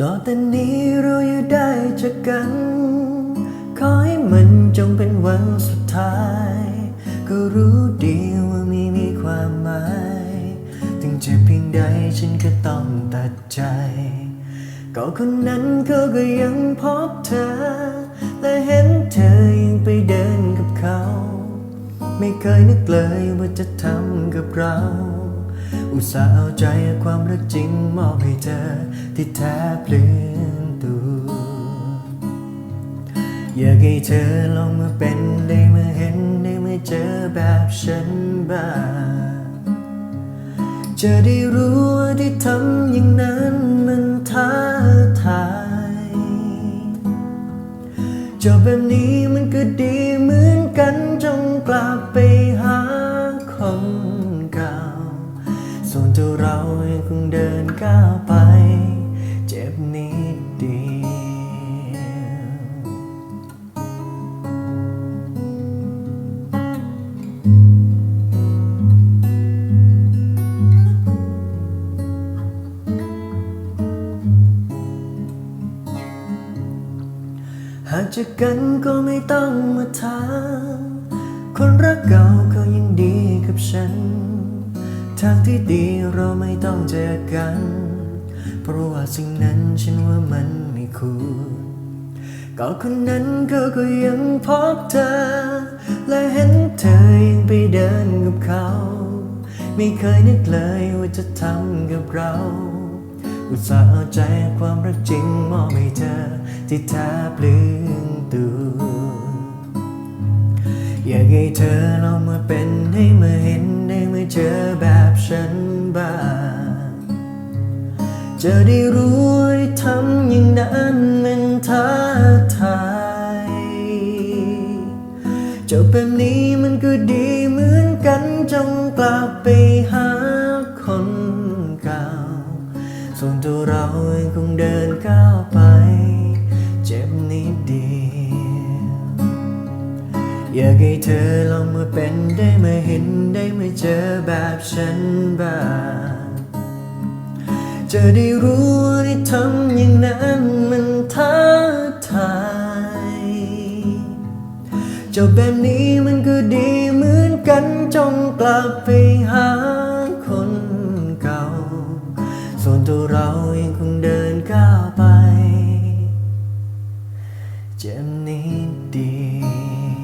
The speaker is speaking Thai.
ต่อแต่นี้เราอยู่ได้จากกัน ขอให้มันจงเป็นวันสุดท้าย ก็รู้ดีว่าไม่มีความหมาย ถึงเจ็บเพียงใดฉันก็ต้องตัดใจ ก็คนนั้นเขาก็ยังพบเธอ และเห็นเธอยังไปเดินกับเขา ไม่เคยนึกเลยว่าจะทำกับเรา อุตส่าห์เอาใจความรักจริงมอบให้เธอที่แท้เปลี่ยนตัว อยากให้เธอลองมาเป็นได้มาเห็นได้มาเจอแบบฉันบ้างจะได้รู้ว่าที่ทำอย่างนั้นมันท้าทายจบแบบนี้มันก็ดี งเดินก้าวไป เจ็บนิดเดียวหากจะกันก็ไม่ต้องมาถามคนรักเก่าเขายังดีกับฉัน ทางที่ดีเราไม่ต้องเจอกัน เพราะว่าสิ่งนั้นฉันว่ามันไม่ควรก็คนนั้นเขาก็ยังพบเธอ และเห็นเธอยังไปเดินกับเขา ไม่เคยนึกเลยว่าจะทำกับเรา อุตส่าห์เอาใจความรักจริงมอบให้เธอ ที่แทบลืมตัวอยากให้เธอลองมาเป็น จะได้รู้ว่าที่ทำอย่างนั้นมันท้าทายจบแบบนี้มันก็ดีเหมือนกันจงกลับไปหาคนเก่า ส่วนตัวเราเองคงเดินก้าวไป เจ็บนิดเดียวอยากให้เธอลองมาเป็นได้มาเห็นได้มาเจอแบบฉันบ้าง จะได้รู้ที่ทำอย่างนั้นมันท้าทายจบแบบนี้มันก็ดีเหมือนกันจงกลับไปหาคนเก่า ส่วนตัวเรายังคงเดินก้าวไป เจ็บนิดเดียว